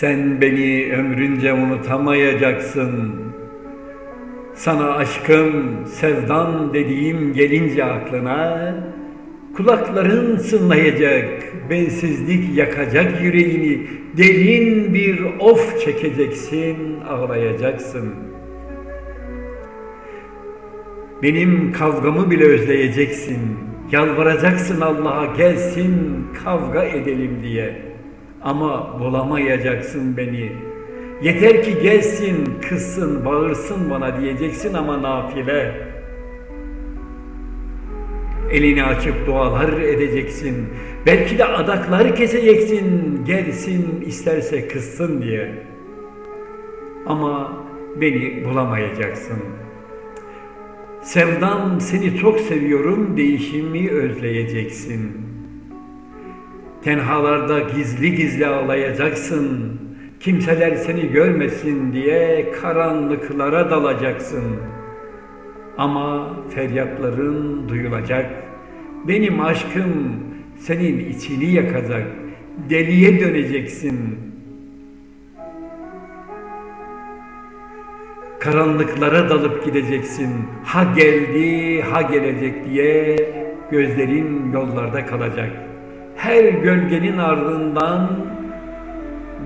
Sen beni ömrünce unutamayacaksın. Sana aşkım, sevdan dediğim gelince aklına, kulakların sınlayacak, bensizlik yakacak yüreğini, derin bir of çekeceksin, ağlayacaksın. Benim kavgamı bile özleyeceksin. Yalvaracaksın Allah'a gelsin kavga edelim diye. Ama bulamayacaksın beni. Yeter ki gelsin, kızsın, bağırsın bana diyeceksin ama nafile. Elini açıp dualar edeceksin. Belki de adakları keseceksin. Gelsin isterse kızsın diye. Ama beni bulamayacaksın. Sevdam seni çok seviyorum değişimi özleyeceksin. Tenhalarda gizli gizli ağlayacaksın. Kimseler seni görmesin diye karanlıklara dalacaksın. Ama feryatların duyulacak. Benim aşkım senin içini yakacak. Deliye döneceksin. Karanlıklara dalıp gideceksin. Ha geldi, ha gelecek diye gözlerin yollarda kalacak. Her gölgenin ardından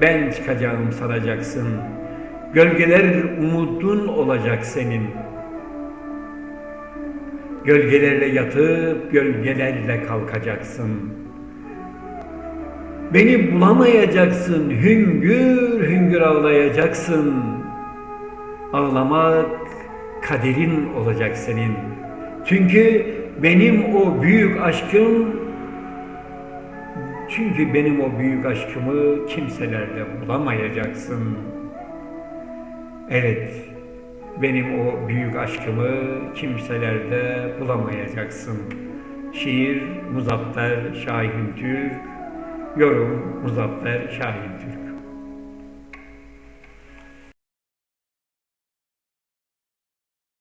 ben çıkacağım sanacaksın. Gölgeler umudun olacak senin. Gölgelerle yatıp gölgelerle kalkacaksın. Beni bulamayacaksın, hüngür hüngür ağlayacaksın. Ağlamak kaderin olacak senin. Çünkü benim o büyük aşkım çünkü benim o büyük aşkımı kimselerde bulamayacaksın. Evet, benim o büyük aşkımı kimselerde bulamayacaksın. Şiir Muzaffer Şahin Türk, yorum Muzaffer Şahin Türk.